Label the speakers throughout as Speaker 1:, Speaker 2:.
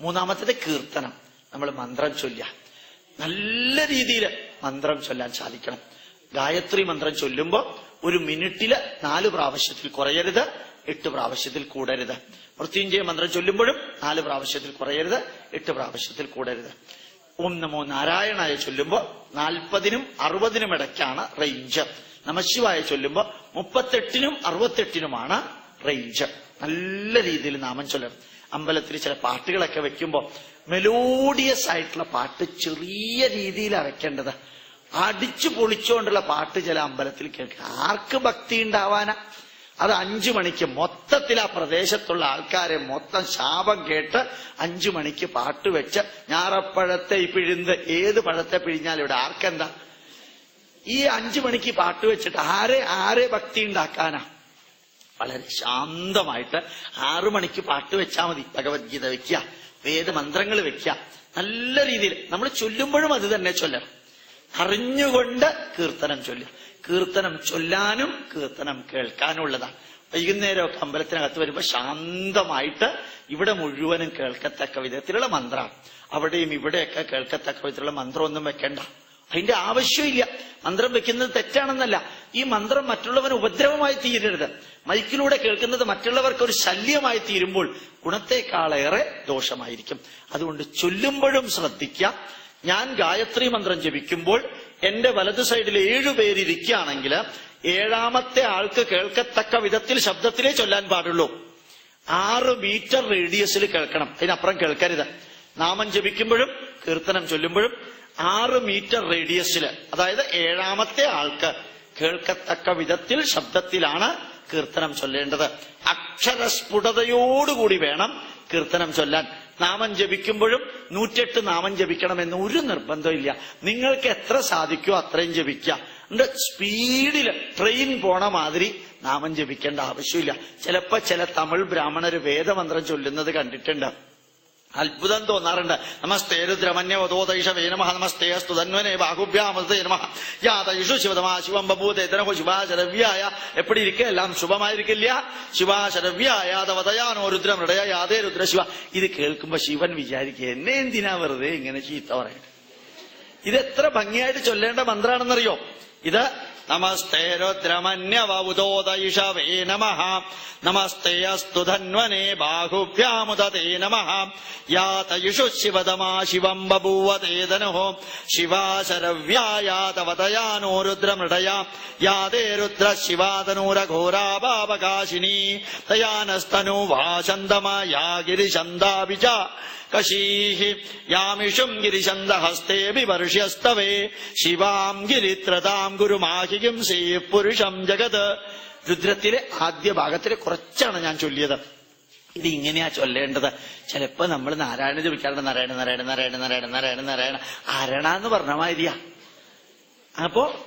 Speaker 1: മൂന്നാമത്തേത് കീർത്തനം. നമ്മൾ മന്ത്രം ചൊല്ലുക. നല്ല രീതിയിൽ മന്ത്രം ചൊല്ലാൻ സാധിക്കണം. ഗായത്രി മന്ത്രം ചൊല്ലുമ്പോൾ ഒരു മിനിറ്റിൽ നാല് പ്രാവശ്യത്തിൽ കുറയരുത് എട്ട് പ്രാവശ്യത്തിൽ കൂടരുത്. മൃത്യുഞ്ജയ മന്ത്രം ചൊല്ലുമ്പോഴും നാല് പ്രാവശ്യത്തിൽ കുറയരുത് എട്ട് പ്രാവശ്യത്തിൽ കൂടരുത്. ഓം നമോ നാരായണായ ചൊല്ലുമ്പോൾ നാൽപ്പതിനും അറുപതിനും ഇടയ്ക്കാണ് റേഞ്ച്. നമശിവായ ചൊല്ലുമ്പോൾ മുപ്പത്തെട്ടിനും അറുപത്തെട്ടിനുമാണ് റേഞ്ച്. നല്ല രീതിയിൽ നാമം ചൊല്ലണം അമ്പലത്തിൽ ചില പാട്ടുകളൊക്കെ വെക്കുമ്പോൾ മെലോഡിയസ് ആയിട്ടുള്ള പാട്ട് ചെറിയ രീതിയിൽ വെക്കേണ്ടത് അടിച്ചു പൊളിച്ചുകൊണ്ടുള്ള പാട്ട് ചില അമ്പലത്തിൽ കേൾക്കുക. ആർക്ക് ഭക്തി ഉണ്ടാവാനാ? അത് അഞ്ചു മണിക്ക് മൊത്തത്തിൽ ആ പ്രദേശത്തുള്ള ആൾക്കാരെ മൊത്തം ശാപം കേട്ട് അഞ്ചു മണിക്ക് പാട്ട് വെച്ച് ഞാറപ്പഴത്തെ പിഴുന്ന് ഏത് പഴത്തെ പിഴിഞ്ഞാലും ഇവിടെ ആർക്കെന്താ? ഈ അഞ്ചു മണിക്ക് പാട്ട് വെച്ചിട്ട് ആരെ ആരെ ഭക്തി ഉണ്ടാക്കാനാ? വളരെ ശാന്തമായിട്ട് ആറു മണിക്ക് പാട്ട് വെച്ചാൽ മതി ഭഗവത്ഗീത വെക്കുക വേദമന്ത്രങ്ങൾ വെക്കുക നല്ല രീതിയിൽ നമ്മൾ ചൊല്ലുമ്പോഴും അത് തന്നെ ചൊല്ലണം. അറിഞ്ഞുകൊണ്ട് കീർത്തനം ചൊല്ലുക കീർത്തനം ചൊല്ലാനും കീർത്തനം കേൾക്കാനുള്ളതാണ് വൈകുന്നേരമൊക്കെ അമ്പലത്തിനകത്ത് വരുമ്പോൾ ശാന്തമായിട്ട് ഇവിടെ മുഴുവനും കേൾക്കത്തക്ക വിധത്തിലുള്ള മന്ത്രമാണ് അവിടെയും ഇവിടെയൊക്കെ കേൾക്കത്തക്ക വിധത്തിലുള്ള മന്ത്രമൊന്നും വെക്കണ്ട. അതിന്റെ ആവശ്യമില്ല. മന്ത്രം വെക്കുന്നത് തെറ്റാണെന്നല്ല. ഈ മന്ത്രം മറ്റുള്ളവന് ഉപദ്രവമായി തീരരുത്. മൈക്കിലൂടെ കേൾക്കുന്നത് മറ്റുള്ളവർക്ക് ഒരു ശല്യമായി തീരുമ്പോൾ ഗുണത്തെക്കാളേറെ ദോഷമായിരിക്കും. അതുകൊണ്ട് ചൊല്ലുമ്പോഴും ശ്രദ്ധിക്കുക. ഞാൻ ഗായത്രി മന്ത്രം ജപിക്കുമ്പോൾ എന്റെ വലതു സൈഡിൽ ഏഴു പേരിരിക്കുകയാണെങ്കിൽ ഏഴാമത്തെ ആൾക്ക് കേൾക്കത്തക്ക വിധത്തിൽ ശബ്ദത്തിലേ ചൊല്ലാൻ പാടുള്ളൂ. ആറ് മീറ്റർ റേഡിയസിൽ കേൾക്കണം. അതിനപ്പുറം കേൾക്കരുത്. നാമം ജപിക്കുമ്പോഴും കീർത്തനം ചൊല്ലുമ്പോഴും ആറ് മീറ്റർ റേഡിയസിൽ അതായത് ഏഴാമത്തെ ആൾക്ക് കേൾക്കത്തക്ക വിധത്തിൽ ശബ്ദത്തിലാണ് കീർത്തനം ചൊല്ലേണ്ടത്. അക്ഷരസ്ഫുടതയോടുകൂടി വേണം കീർത്തനം ചൊല്ലാൻ. നാമം ജപിക്കുമ്പോഴും നൂറ്റെട്ട് നാമം ജപിക്കണമെന്ന് ഒരു നിർബന്ധമില്ല നിങ്ങൾക്ക് എത്ര സാധിക്കുമോ അത്രയും ജപിക്കുക. എന്നിട്ട് സ്പീഡിൽ ട്രെയിൻ പോണ മാതിരി നാമം ജപിക്കേണ്ട ആവശ്യമില്ല. ചിലപ്പോ ചില തമിഴ് ബ്രാഹ്മണര് വേദമന്ത്രം ചൊല്ലുന്നത് കണ്ടിട്ടുണ്ട്. അത്ഭുതം തോന്നാറുണ്ട്. നമസ്തേ രുദ്രമന്യവതോദൈഷ വേ നമ. നമസ്തേ അസ്തു തന്വനേ ബാഹുഭ്യാമൃതേ നമ. യാതൈഷു ശിവതമാ ശിവം ബഭൂതേതനഹോ ശിവാശരവ്യായ എപ്പടി ഇരിക്ക എല്ലാം ശുഭമായിരിക്കില്ല. ശിവാശരവ്യായ തവതയാനോ ഹൃദയ യാതേ രുദ്ര ശിവ. ഇത് കേൾക്കുമ്പോ ശിവൻ വിചാരിക്കുക എന്നെ എന്തിനാ വെറുതെ ഇങ്ങനെ ചീത്ത പറയണം? ഇത് എത്ര ഭംഗിയായിട്ട് ചൊല്ലേണ്ട മന്ത്രാണെന്നറിയോ? ഇത് नमस्ते रुद्रमन्यवबुदोदयिषवे नमः। नमस्ते अस्तु धन्वने बाहुभ्यामुदते नमः। या तयिषुः शिवदमा शिवम् बभूवते धनुः। तनुः शिवा शरव्या या तव दया नो रुद्रमृडया। यादे रुद्रः शिवादनूरघोरावावकाशिनी तया नस्तनु वा या गिरिशन्दापि च कशीः यामिषुम् गिरिशन्दहस्तेऽपि वर्ष्यस्तवे शिवाम् गिरित्रताम् गुरुमाहि സേ പുരുഷം ജഗത്. രുദ്രത്തിലെ ആദ്യ ഭാഗത്തിലെ കുറച്ചാണ് ഞാൻ ചൊല്ലിയത്. ഇത് ഇങ്ങനെയാ ചൊല്ലേണ്ടത്. ചിലപ്പോ നമ്മൾ നാരായണ ജപിക്കാറുണ്ട് നാരായണ നാരായണ നാരായണ നാരായണ നാരായണ നാരായണ അരണ എന്ന് പറഞ്ഞ മാതിരിയാ. അപ്പോ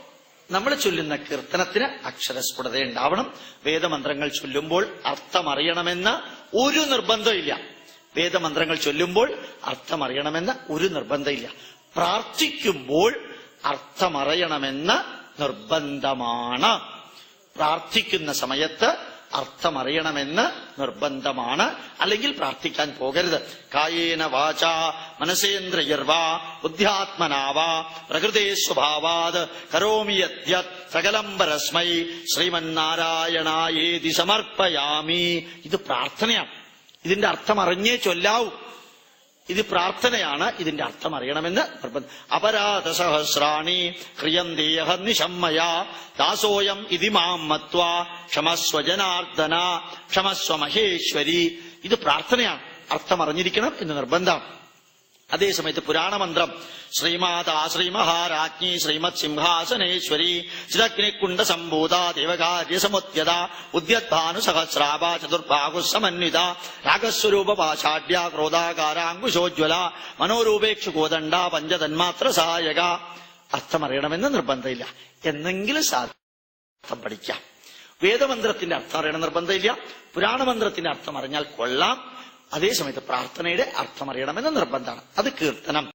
Speaker 1: നമ്മൾ ചൊല്ലുന്ന കീർത്തനത്തിന് അക്ഷരസ്ഫുടത ഉണ്ടാവണം വേദമന്ത്രങ്ങൾ ചൊല്ലുമ്പോൾ അർത്ഥമറിയണമെന്ന് ഒരു നിർബന്ധമില്ല. വേദമന്ത്രങ്ങൾ ചൊല്ലുമ്പോൾ അർത്ഥമറിയണമെന്ന് ഒരു നിർബന്ധമില്ല. പ്രാർത്ഥിക്കുമ്പോൾ അർത്ഥമറിയണമെന്ന് നിർബന്ധമാണ്. പ്രാർത്ഥിക്കുന്ന സമയത്ത് അർത്ഥമറിയണമെന്ന് നിർബന്ധമാണ്. അല്ലെങ്കിൽ പ്രാർത്ഥിക്കാൻ പോകരുത്. കായേന വാച മനസേന്ദ്രയർവാ ബുദ്ധ്യാത്മനാവാ പ്രകൃതേ സ്വഭാവാത് കരോമി യദ്യത് സകലം പരസ്മൈ ശ്രീമന്നാരായണായേതി സമർപ്പയാമി. ഇത് പ്രാർത്ഥനയാണ്. ഇതിന്റെ അർത്ഥം അറിഞ്ഞേ ചൊല്ലാവൂ. ഇത് പ്രാർത്ഥനയാണ് ഇതിന്റെ അർത്ഥം അറിയണമെന്ന് നിർബന്ധം അപരാധ സഹസ്രാണി ക്രിയന്തേഹ നിശമ്മയ ദാസോയം ഇതി മാം മത്വ ക്ഷമസ്വ ക്ഷമസ്വ മഹേശ്വരി ഇത് പ്രാർത്ഥനയാണ് അർത്ഥം അറിഞ്ഞിരിക്കണം എന്ന് നിർബന്ധം. അതേസമയത്ത് പുരാണമന്ത്രം ശ്രീമാതാ ശ്രീമഹാരാജ്ഞി ശ്രീമത് സിംഹാസനേശ്വരി ചിദഗ്നികുണ്ട സംഭൂത ദേവകാര്യസമുദ്യത ഉദ്യദ്ഭാനു സഹസ്രാഭ ചതുർഭാഗു സമന്വിത രാഗസ്വരൂപ പാഷാഢ്യ ക്രോധാകാരാങ്കുശോജ്വല മനോരൂപേക്ഷു കോദണ്ഡ പഞ്ചതന്മാത്ര സഹായക അർത്ഥമറിയണമെന്ന് നിർബന്ധമില്ല. എന്നെങ്കിലും സാധ്യം പഠിക്കാം. വേദമന്ത്രത്തിന്റെ അർത്ഥം അറിയണം നിർബന്ധമില്ല. പുരാണമന്ത്രത്തിന്റെ അർത്ഥം അറിഞ്ഞാൽ കൊള്ളാം. അതേസമയത്ത് പ്രാർത്ഥനയുടെ അർത്ഥമറിയണമെന്ന് നിർബന്ധമാണ്. അത് കീർത്തനം.